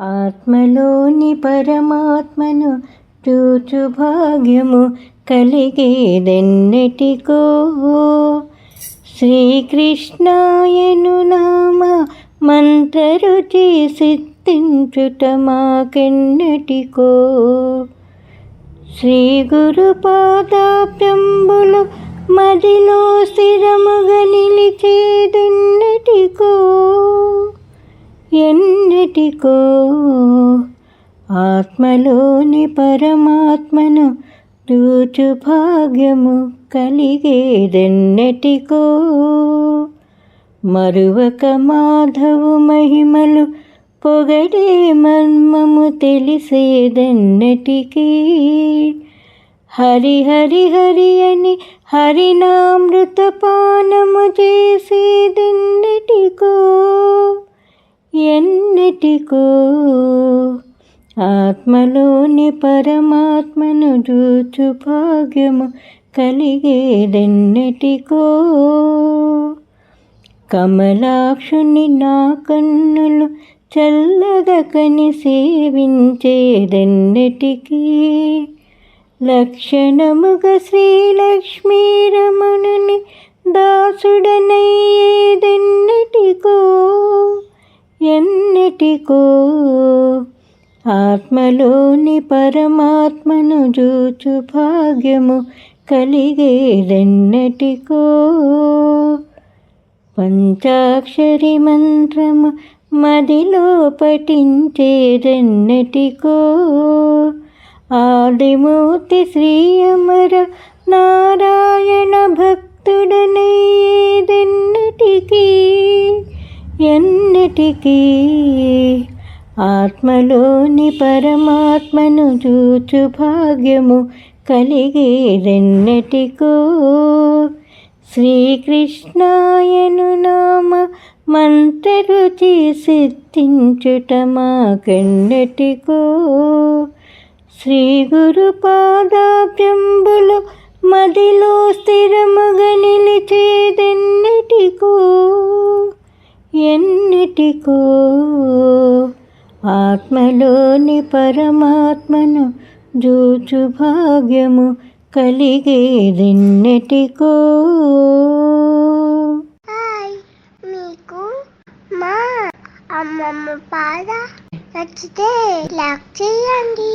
ఆత్మలోని పరమాత్మను చూచు భాగ్యము కలిగేదెన్నటికో. శ్రీకృష్ణాయను నామ మంత్రరుచి సిద్ధించుట మాకెన్నటికో. శ్రీ గురు మదిలో స్థిరముగా నిలిచేదెన్నటికో. ఎన్నటికో ఆత్మలోని పరమాత్మను చూచు భాగ్యము కలిగేదెన్నటికో. మరువక మాధవు మహిమలు పొగడే మర్మము తెలిసేదెన్నటికీ. హరి హరి హరి అని హరినామృత పానము చేసేదెన్నటికో. ఎన్నటికో ఆత్మలోని పరమాత్మను చూచు భాగ్యము కలిగేదెన్నటికో. కమలాక్షుని నా కన్నులు చల్లగా కని సేవించేదెన్నటికీ. లక్షణముగా శ్రీలక్ష్మీరమణుని దాసుడనై ఎన్నటికో ఆత్మలోని పరమాత్మను జూచు భాగ్యము కలిగేదెన్నటికో. పంచాక్షరి మంత్రము మదిలో పఠించేదెన్నటికో. ఆదిమూర్తి శ్రీ అమర నారాయణ భక్తుడనయ్యేదెన్నటికీ. ఎన్నటికీ ఆత్మలోని పరమాత్మను చూచు భాగ్యము కలిగేదెన్నటికో. శ్రీకృష్ణాయను నామ మంత్రరుచి సిద్ధించుట మాకెన్నటికో. శ్రీ గురు పాదాభ్యంబులు మదిలో స్థిరముగా నిలిచేదెన్నటికో ఎన్నటికో ఆత్మలోని పరమాత్మను జూచు భాగ్యము కలిగేదెన్నటికో. మీకు మా అమ్మమ్మ పాద నచ్చితే లైక్ చేయండి.